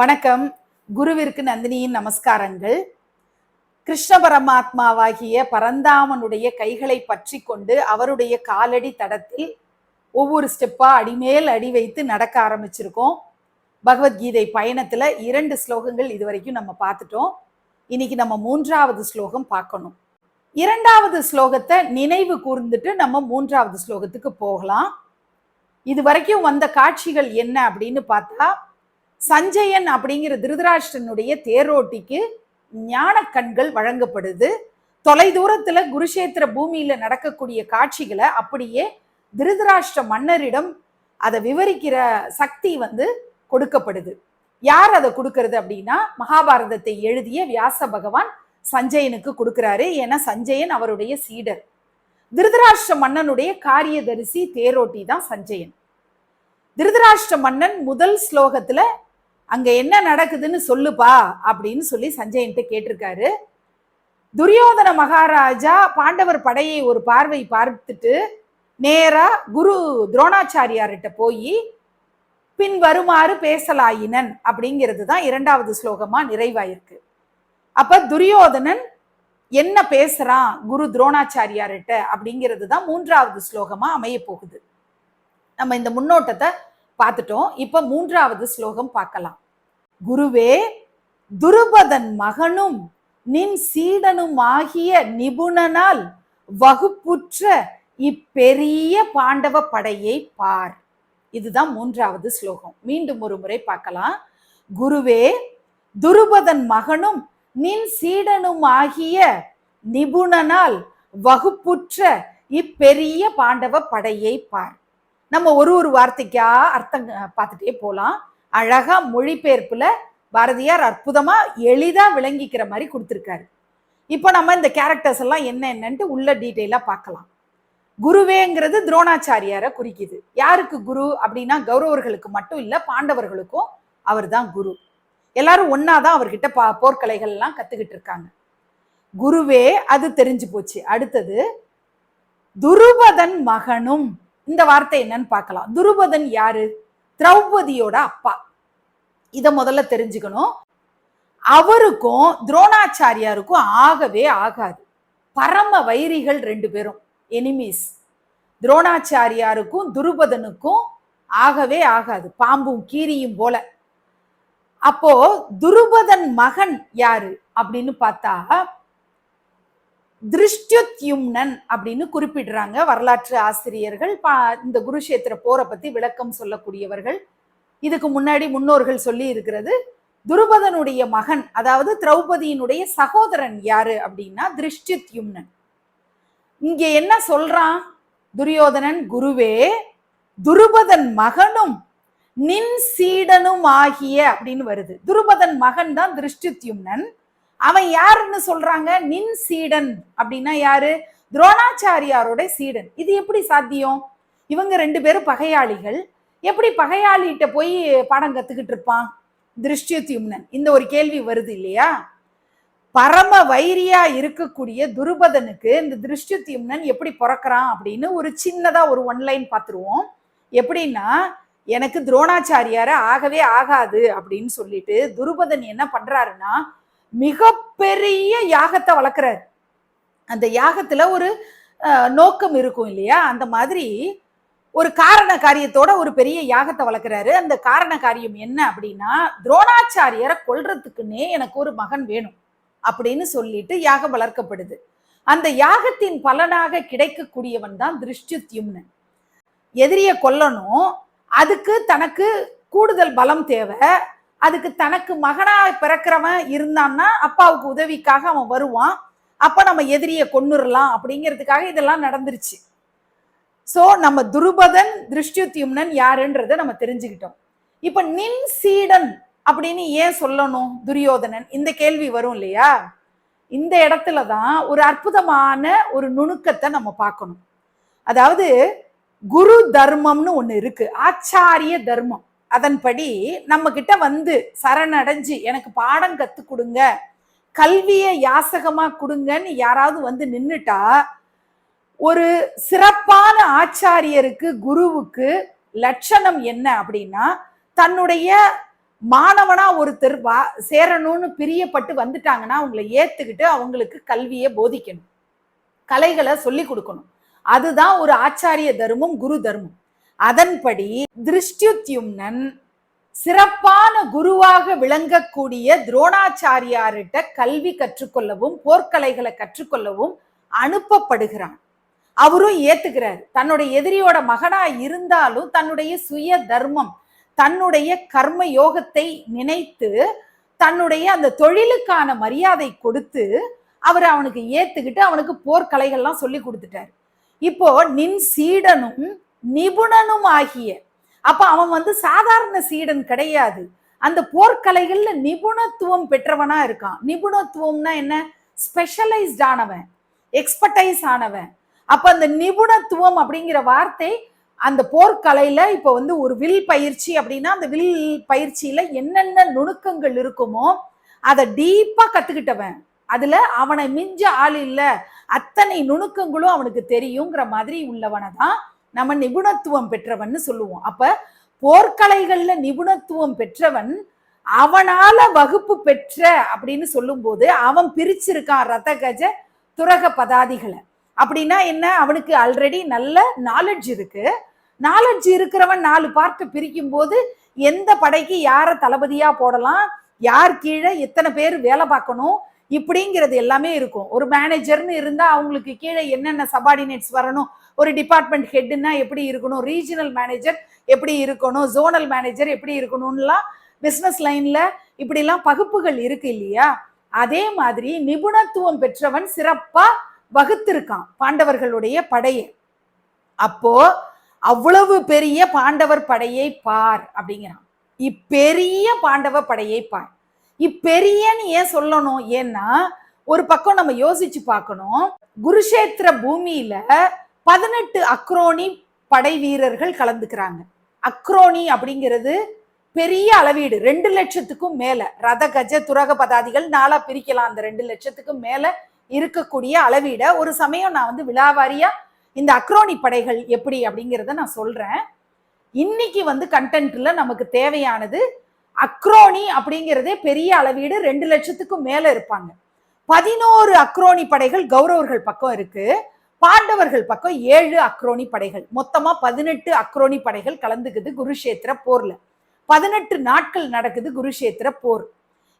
வணக்கம். குருவிற்கு நந்தினியின் நமஸ்காரங்கள். கிருஷ்ண பரமாத்மாவாகிய பரந்தாமனுடைய கைகளை பற்றி கொண்டு அவருடைய காலடி தடத்தில் ஒவ்வொரு ஸ்டெப்பா அடிமேல் அடி வைத்து நடக்க ஆரம்பிச்சிருக்கோம். பகவத்கீதை பயணத்துல இரண்டு ஸ்லோகங்கள் இது வரைக்கும் நம்ம பார்த்துட்டோம். இன்னைக்கு நம்ம மூன்றாவது ஸ்லோகம் பார்க்கணும். இரண்டாவது ஸ்லோகத்தை நினைவு கூர்ந்துட்டு நம்ம மூன்றாவது ஸ்லோகத்துக்கு போகலாம். இது வரைக்கும் வந்த காட்சிகள் என்ன அப்படின்னு பார்த்தா சஞ்சயன் அப்படிங்கிற திருதராஷ்டனுடைய தேரோட்டிக்கு ஞான கண்கள் வழங்கப்படுது. தொலைதூரத்தில் குருஷேத்திர பூமியில நடக்கக்கூடிய காட்சிகளை அப்படியே திருதராஷ்டிர மன்னரிடம் அதை விவரிக்கிற சக்தி வந்து கொடுக்கப்படுது. யார் அதை கொடுக்கறது அப்படின்னா மகாபாரதத்தை எழுதிய வியாச பகவான் சஞ்சயனுக்கு கொடுக்கிறாரு. ஏன்னா சஞ்சயன் அவருடைய சீடர். திருதராஷ்டிர மன்னனுடைய காரியதரிசி தேரோட்டி தான் சஞ்சயன். திருதராஷ்டிர மன்னன் முதல் ஸ்லோகத்துல அங்க என்ன நடக்குதுன்னு சொல்லுப்பா அப்படின்னு சொல்லி சஞ்சயன்ட்டு கேட்டிருக்காரு. துரியோதன மகாராஜா பாண்டவர் படையை ஒரு பார்வை பார்த்துட்டு நேரா குரு துரோணாச்சாரியார்கிட்ட போய் பின் வருமாறு பேசலாயினன் அப்படிங்கிறது தான் இரண்டாவது ஸ்லோகமா நிறைவாயிருக்கு. அப்ப துரியோதனன் என்ன பேசுறான் குரு துரோணாச்சாரியார்கிட்ட அப்படிங்கிறது தான் மூன்றாவது ஸ்லோகமா அமைய போகுது நம்ம இந்த முன்னோட்டத்தை பார்த்துட்டோம். இப்போ மூன்றாவது ஸ்லோகம் பார்க்கலாம். குருவே துருபதன் மகனும் நின் சீடனுமாகிய நிபுணனால் வகுப்புற்ற இப்பெரிய பாண்டவ படையை பார். இதுதான் மூன்றாவது ஸ்லோகம். மீண்டும் ஒரு முறை பார்க்கலாம். குருவே துருபதன் மகனும் நின் சீடனும் ஆகிய நிபுணனால் வகுப்புற்ற இப்பெரிய பாண்டவ படையை பார். நம்ம ஒரு ஒரு வார்த்தைக்கா அர்த்தம் பார்த்துட்டே போகலாம் அழகாக மொழிபெயர்ப்பில் பாரதியார் அற்புதமாக எளிதாக விளங்கிக்கிற மாதிரி கொடுத்துருக்காரு. இப்போ நம்ம இந்த கேரக்டர்ஸ் எல்லாம் என்ன என்னன்ட்டு உள்ள டீட்டெயிலாக பார்க்கலாம். குருவேங்கிறது துரோணாச்சாரியாரை குறிக்குது. யாருக்கு குரு அப்படின்னா கௌரவர்களுக்கு மட்டும் இல்லை பாண்டவர்களுக்கும் அவர் தான் குரு. எல்லாரும் ஒன்னாதான் அவர்கிட்ட பா போர்க்கலைகள்லாம் கற்றுக்கிட்டு இருக்காங்க. குருவே அது தெரிஞ்சு போச்சு. அடுத்தது துருபதன் மகனும் இந்த வார்த்தை என்னன்னு பார்க்கலாம். துருபதன் யாரு? திரௌபதியோட அப்பா. இதை முதல்ல தெரிஞ்சுக்கணும். அவருக்கும் துரோணாச்சாரியாருக்கும் ஆகவே ஆகாது. பரம வைரிகள் ரெண்டு பேரும் எனிமீஸ் துரோணாச்சாரியாருக்கும் துருபதனுக்கும் ஆகவே ஆகாது. பாம்பும் கீரியும் போல. அப்போ துருபதன் மகன் யாரு? அப்படின்னு பார்த்தா திருஷ்டுத்யும்னன் அப்படின்னு குறிப்பிடுறாங்க. வரலாற்று ஆசிரியர்கள் பா இந்த குருஷேத்திர போரை பத்தி விளக்கம் சொல்லக்கூடியவர்கள். இதுக்கு முன்னாடி முன்னோர்கள் சொல்லி இருக்கிறது துருபதனுடைய மகன் அதாவது திரௌபதியினுடைய சகோதரன் யாரு அப்படின்னா திருஷ்டித்யும்னன். இங்க என்ன சொல்றான்? துரியோதனன் குருவே துருபதன் மகனும் நின் சீடனும் ஆகிய அப்படின்னு வருது. துருபதன் மகன் தான் திருஷ்டித்யும்னன். அவன் யாருன்னு சொல்றாங்க? நின் சீடன். அப்படின்னா யாரு? துரோணாச்சாரியாரோட சீடன். இது எப்படி சாத்தியம்? இவங்க ரெண்டு பேரும் பகையாளிகள். எப்படி பகையாளிகிட்ட போய் பாடம் கத்துக்கிட்டு இருப்பான்? திருஷ்டியுத்யும்னன் இந்த ஒரு கேள்வி வருது இல்லையா? பரம வைரியா இருக்கக்கூடிய துருபதனுக்கு இந்த திருஷ்டியுத்யும்னன் எப்படி பிறக்கிறான் அப்படின்னு ஒரு சின்னதா ஒரு ஒன்லைன் பார்த்துருவோம். எப்படின்னா எனக்கு துரோணாச்சாரியார ஆகவே ஆகாது அப்படின்னு சொல்லிட்டு துருபதன் என்ன பண்றாருன்னா மிகப்பெரிய யாகத்தை வளர்க்குறாரு. அந்த யாகத்துல ஒரு நோக்கம் இருக்கும் இல்லையா? அந்த மாதிரி ஒரு காரண காரியத்தோட ஒரு பெரிய யாகத்தை வளர்க்குறாரு. அந்த காரண காரியம் என்ன அப்படின்னா துரோணாச்சாரியரை கொல்றதுக்குன்னே எனக்கு ஒரு மகன் வேணும் அப்படின்னு சொல்லிட்டு யாகம் வளர்க்கப்படுது. அந்த யாகத்தின் பலனாக கிடைக்கக்கூடியவன் தான் திருஷ்டித்யும்னு. எதிரியை கொல்லணும். அதுக்கு தனக்கு கூடுதல் பலம் தேவை. அதுக்கு தனக்கு மகனா பிறக்கிறவன் இருந்தான்னா அப்பாவுக்கு உதவிக்காக அவன் வருவான். அப்ப நம்ம எதிரியை கொண்டுடலாம் அப்படிங்கிறதுக்காக இதெல்லாம் நடந்துருச்சு. ஸோ நம்ம துருபதன் திருஷ்டியும்னன் யாருன்றத நம்ம தெரிஞ்சுக்கிட்டோம். இப்ப நின் சீடன் அப்படின்னு ஏன் சொல்லணும் துரியோதனன்? இந்த கேள்வி வரும் இல்லையா? இந்த இடத்துல தான் ஒரு அற்புதமான ஒரு நுணுக்கத்தை நம்ம பார்க்கணும். அதாவது குரு தர்மம்னு ஒன்று இருக்கு. ஆச்சாரிய தர்மம். அதன்படி நம்ம கிட்ட வந்து சரணடைஞ்சு எனக்கு பாடம் கத்து கொடுங்க. கல்வியை யாசகமா கொடுங்கன்னு யாராவது வந்து நின்றுட்டா ஒரு சிறப்பான ஆச்சாரியருக்கு குருவுக்கு லட்சணம் என்ன அப்படின்னா தன்னுடைய மாணவனா ஒருத்தர் வா சேரணும்னு பிரியப்பட்டு வந்துட்டாங்கன்னா அவங்கள ஏத்துக்கிட்டு அவங்களுக்கு கல்வியை போதிக்கணும். கலைகளை சொல்லி கொடுக்கணும். அதுதான் ஒரு ஆச்சாரிய தர்மம் குரு தர்மம். அதன்படி திருஷ்டியுத்யும்னன் சிறப்பான குருவாக விளங்கக்கூடிய துரோணாச்சாரியார்கிட்ட கல்வி கற்றுக்கொள்ளவும் போர்க்கலைகளை கற்றுக்கொள்ளவும் அனுப்பப்படுகிறான். அவரும் ஏத்துக்கிறார். தன்னுடைய எதிரியோட மகனா இருந்தாலும் தன்னுடைய சுய தர்மம் தன்னுடைய கர்ம யோகத்தை நினைத்து தன்னுடைய அந்த தொழிலுக்கான மரியாதை கொடுத்து அவர் அவனுக்கு ஏத்துக்கிட்டு அவனுக்கு போர்க்கலைகள்லாம் சொல்லி கொடுத்துட்டாரு. இப்போ நின் சீடனும் நிபுணனும் ஆகிய அப்ப அவன் வந்து சாதாரண சீடன் கிடையாது. அந்த போர்க்கலைகள்ல நிபுணத்துவம் பெற்றவனா இருக்கான். நிபுணத்துவம்னா என்ன? ஸ்பெஷலைஸ்ட் ஆனவன். எக்ஸ்பர்டைஸ் ஆனவன். அப்ப அந்த நிபுணத்துவம் அப்படிங்கிற வார்த்தை அந்த போர்க்கலையில இப்ப வந்து ஒரு வில் பயிற்சி அப்படின்னா அந்த வில் பயிற்சியில என்னென்ன நுணுக்கங்கள் இருக்குமோ அதை டீப்பா கத்துக்கிட்டவன். அதுல அவனை மிஞ்ச ஆள் இல்ல. அத்தனை நுணுக்கங்களும் அவனுக்கு தெரியுங்கிற மாதிரி உள்ளவனை தான் நம்ம நிபுணத்துவம் பெற்றவன்னு சொல்லுவோம். அப்ப போர்க்கலைகள்ல நிபுணத்துவம் பெற்றவன் அவனால வகுப்பு பெற்ற அப்படின்னு சொல்லும்போது அவன் பிரிச்சிருக்கான் ரத கஜ துரக பதாதிகளை. அப்படின்னா என்ன? அவனுக்கு ஆல்ரெடி நல்ல நாலெட்ஜ் இருக்கு. நாலெட்ஜ் இருக்கிறவன் நாலு பார்ட்டை பிரிக்கும் போது எந்த படைக்கு யாரை தளபதியா போடலாம்? யார் கீழே எத்தனை பேர் வேலை பார்க்கணும்? இப்படிங்கிறது எல்லாமே இருக்கும். ஒரு மேனேஜர்னு இருந்தா அவங்களுக்கு கீழே என்னென்ன சபார்டினேட்ஸ் வரணும்? ஒரு டிபார்ட்மெண்ட் ஹெட்னா எப்படி இருக்கணும்? ரீஜனல் மேனேஜர் எப்படி இருக்கணும்? ஜோனல் மேனேஜர் எப்படி இருக்கணும்லாம் பிஸ்னஸ் லைன்ல இப்படிலாம் பகுப்புகள் இருக்கு இல்லையா? அதே மாதிரி நிபுணத்துவம் பெற்றவன் சிறப்பா வகுத்திருக்கான் பாண்டவர்களுடைய படையை. அப்போ அவ்வளவு பெரிய பாண்டவர் படையை பார் அப்படிங்கிறான். இப்பெரிய பாண்டவ படையை பார். இப்பெரியன்னு ஏன் சொல்லணும்? ஏன்னா ஒரு பக்கம் நம்ம யோசிச்சு பார்க்கணும். குருஷேத்திர பூமியில பதினெட்டு அக்ரோனி படை வீரர்கள் கலந்துக்கிறாங்க. அக்ரோனி அப்படிங்கிறது பெரிய அளவீடு ரெண்டு லட்சத்துக்கும் மேல. ரத கஜ துரக பதாதிகள் நாளா பிரிக்கலாம். அந்த ரெண்டு லட்சத்துக்கும் மேல இருக்கக்கூடிய அளவீட ஒரு சமயம் நான் வந்து விழாவாரியா இந்த அக்ரோனி படைகள் எப்படி அப்படிங்கிறத நான் சொல்றேன். இன்னைக்கு வந்து கண்டென்ட்ல நமக்கு தேவையானது அக்ரோனி அப்படிங்கிறதே பெரிய அளவீடு ரெண்டு லட்சத்துக்கும் மேல இருப்பாங்க. பதினோரு அக்ரோனி படைகள் கௌரவர்கள் பக்கம் இருக்கு. பாண்டவர்கள் பக்கம் ஏழு அக்ரோனி படைகள். மொத்தமா பதினெட்டு அக்ரோனி படைகள் கலந்துக்குது குருஷேத்திர போர்ல. பதினெட்டு நாட்கள் நடக்குது குருஷேத்திர போர்.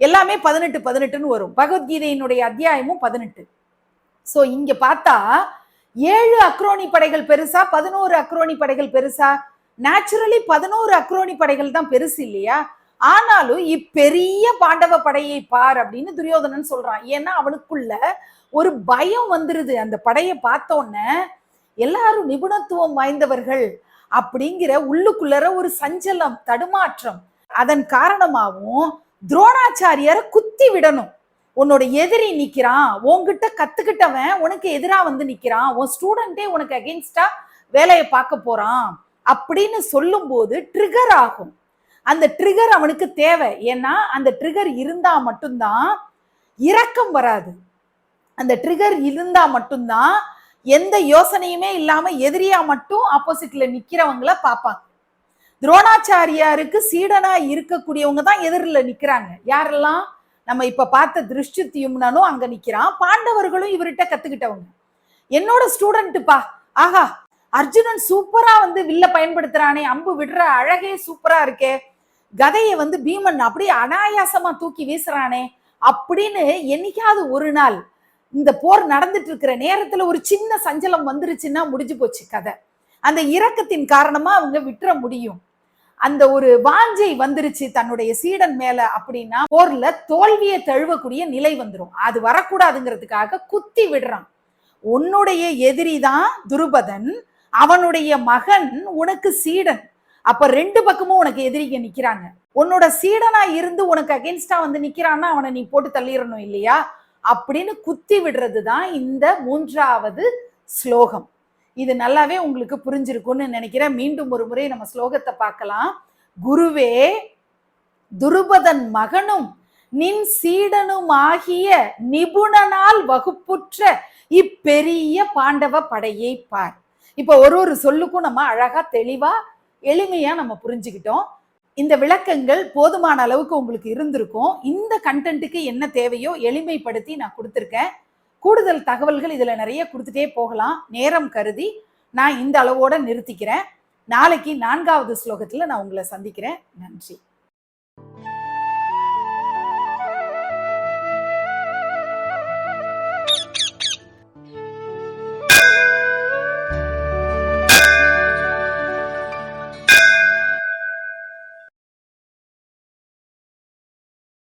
எல்லாமே பதினெட்டு பதினெட்டுன்னு வரும். பகவத்கீதையினுடைய அத்தியாயமும் பதினெட்டு. சோ இங்க பார்த்தா ஏழு அக்ரோனி படைகள் பெருசா பதினோரு அக்ரோனி படைகள் பெருசா? நேச்சுரலி பதினோரு அக்ரோனி படைகள் தான் பெருசு இல்லையா? ஆனாலும் இப்பெரிய பாண்டவ படையை பார் அப்படின்னு துரியோதனன் சொல்றான். ஏன்னா அவனுக்குள்ள ஒரு பயம் வந்துருது. அந்த படையை பார்த்தோன்ன எல்லாரும் நிபுணத்துவம் வாய்ந்தவர்கள் அப்படிங்கிற உள்ளுக்குள்ளற ஒரு சஞ்சலம் தடுமாற்றம். அதன் காரணமாகவும் துரோணாச்சாரியரை குத்தி விடணும். உன்னோட எதிரி நிக்கிறான். உன்கிட்ட கத்துக்கிட்டவன் உனக்கு எதிரா வந்து நிக்கிறான். உன் ஸ்டூடெண்டே உனக்கு அகெயின்ஸ்டா வேலையை பார்க்க போறான் அப்படின்னு சொல்லும்போது ட்ரிகர் ஆகும். அந்த ட்ரிகர் அவனுக்கு தேவை. ஏன்னா அந்த ட்ரிகர் இருந்தால் மட்டும்தான் இரக்கம் வராது. அந்த ட்ரிகர் இருந்தால் மட்டும்தான் எந்த யோசனையுமே இல்லாமல் எதிரியாக மட்டும் ஆப்போசிட்ல நிற்கிறவங்கள பார்ப்பாங்க. துரோணாச்சாரியாருக்கு சீடனாக இருக்கக்கூடியவங்க தான் எதிரில் நிற்கிறாங்க யாரெல்லாம்? நம்ம இப்போ பார்த்த திருஷ்டித்தியும்னாலும் அங்கே நிற்கிறான் பாண்டவர்களும் இவர்கிட்ட கற்றுக்கிட்டவங்க என்னோட ஸ்டூடெண்ட்டுப்பா ஆஹா அர்ஜுனன் சூப்பரா வந்து வில்ல பயன்படுத்துறானே. அம்பு விடுற அழகே சூப்பரா இருக்கே. கதையை வந்து பீமன் அப்படியே அனாயாசமா தூக்கி வீசுறானே அப்படின்னு என்னைக்காவது ஒரு நாள் இந்த போர் நடந்துட்டு இருக்கிற நேரத்துல ஒரு சின்ன சஞ்சலம் வந்துருச்சுன்னா முடிஞ்சு போச்சு கதை. அந்த இரக்கத்தின் காரணமா அவங்க விட்டுற முடியும். அந்த ஒரு வாஞ்சை வந்துருச்சு தன்னுடைய சீடன் மேல அப்படின்னா போர்ல தோல்வியை தழுவக்கூடிய நிலை வந்துடும் அது வரக்கூடாதுங்கிறதுக்காக குத்தி விடுறான். உன்னுடைய எதிரி தான் துருபதன் அவனுடைய மகன் உனக்கு சீடன். அப்ப ரெண்டு பக்கமும் உனக்கு எதிரிங்க நிக்கிறாங்க. உன்னோட சீடனா இருந்து உனக்கு அகென்ஸ்டா வந்து நிக்கிறான்னா அவனை நீ போட்டு தள்ளிடணும் இல்லையா? அப்படின்னு குத்தி விடுறது தான் இந்த மூன்றாவது ஸ்லோகம். இது நல்லாவே உங்களுக்கு புரிஞ்சிருக்கும்னு நினைக்கிறேன். மீண்டும் ஒரு முறை நம்ம ஸ்லோகத்தை பார்க்கலாம். குருவே துருபதன் மகனும் நின் சீடனுமாகிய நிபுணனால் வகுப்புற்ற இப்பெரிய பாண்டவ படையை பார். இப்ப ஒரு ஒரு சொல்லுக்கும் நம்ம அழகா தெளிவா எளிமையாக நம்ம புரிஞ்சுக்கிட்டோம். இந்த விளக்கங்கள் போதுமான அளவுக்கு உங்களுக்கு இருந்திருக்கும். இந்த கண்டென்ட்டுக்கு என்ன தேவையோ எளிமைப்படுத்தி நான் கொடுத்துருக்கேன். கூடுதல் தகவல்கள் இதில் நிறைய கொடுத்துட்டே போகலாம். நேரம் கருதி நான் இந்த அளவோட நிறுத்திக்கிறேன். நாளைக்கு நான்காவது ஸ்லோகத்தில் நான் உங்களை சந்திக்கிறேன். நன்றி.